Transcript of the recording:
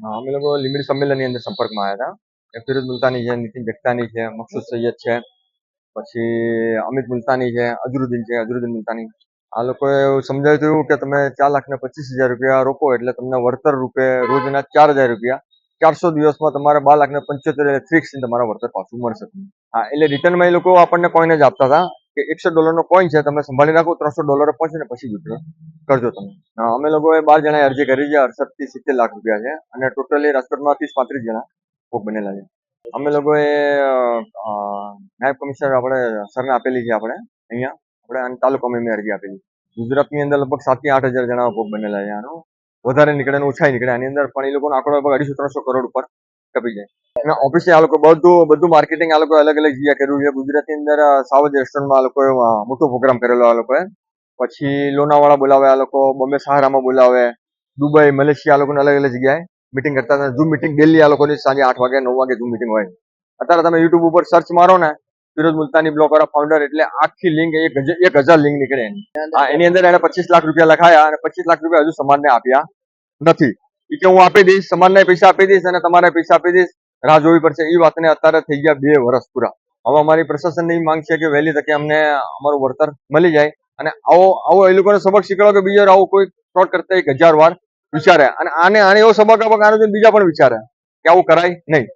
અમે લોકો લીંબડી સંમેલનની અંદર સંપર્કમાં આવ્યા હતા. એ ફિરોઝ મુલતાની છે, નીતિન જગતાની છે, મકસૂદ સૈયદ છે, પછી અમિત મુલતાની છે અઝરુદ્દીન છે અઝરુદ્દીન મુલતાની. આ લોકોએ સમજાવ્યું હતું કે તમે ચાર લાખ ને પચીસ હજાર રૂપિયા રોકો એટલે તમને વળતર રૂપે રોજના ચાર હજાર રૂપિયા ચારસો દિવસમાં તમારે બાર લાખ ને પંચોતેર ફિક્સ તમારા વળતર પાછું મળશે. હા, એટલે રિટર્નમાં એ લોકો આપણને કોઈને જ આપતા હતા. કે એકસો ડોલરનો કોઈન છે તમે સંભાળી રાખો ત્રણસો ડોલર પહોંચે ને પછી વિડ્રો કરજો તમે. અમે લોકોએ બાર જણાએ અરજી કરી છે, અડસઠથી સિત્તેર લાખ રૂપિયા છે, અને ટોટલી રાજકોટમાં ત્રીસ પાંત્રીસ જણા ભોગ બનેલા છે. અમે લોકોએ નાયબ કમિશનર આપણે, સરને આપેલી છે આપણે, અહીંયા. આપણે તાલુકામાં મેં અરજી આપેલી. ગુજરાતની અંદર લગભગ સાતથી આઠ હજાર જણા ભોગ બનેલા છે આનો. વધારે નીકળે ને ઓછા નીકળે. આની અંદર પણ એ લોકોનો આંકડો લગભગ અઢીસો, ત્રણસો કરોડ ઉપર કપી જાય. અને ઓફિસે આ લોકો બધું બધું માર્કેટિંગ આ લોકો અલગ અલગ જગ્યા કર્યું છે. ગુજરાતની અંદર સાઉથ રેસ્ટોરન્ટમાં આ લોકોએ મોટો પ્રોગ્રામ કરેલો આ લોકોએ. પછી લોનાવાળા બોલાવે આ લોકો, બોમ્બે સહારામાં બોલાવે, દુબઈ, મલેશિયા આ લોકોને અલગ અલગ જગ્યાએ મિટિંગ કરતા હતા. ઝૂમ મિટિંગ ડેલી આ લોકોની સાંજે આઠ વાગે, નવ વાગે ઝૂમ મિટિંગ હોય. અત્યારે તમે યુટ્યુબ ઉપર સર્ચ મારો ને ફિરોજ મુલતાની વાળા ફાઉન્ડર એટલે આખી લિંક એક હજાર લિંક નીકળે એની. અંદર એને પચીસ લાખ રૂપિયા લખાયા અને પચીસ લાખ રૂપિયા હજુ સમાજને આપ્યા નથી. કે હું આપી દઈશ, સમાજને પૈસા આપી દઈશ અને તમારે પૈસા આપી દઈશ. રાહ જોવી પડશે. એ વાતને અત્યારે થઈ ગયા બે વર્ષ પૂરા. હવે અમારી પ્રશાસનની માંગ છે કે વહેલી તકે અમને અમારું વળતર મળી જાય અને આવો આવો એ લોકોને સબક શીખવાડો કે બીજા આવો કોઈ ફ્રોડ કરતા એક હજાર વાર વિચારે. અને આને આને એવો સબક આપો કે બીજા પણ વિચારે કે આવું કરાય નહીં.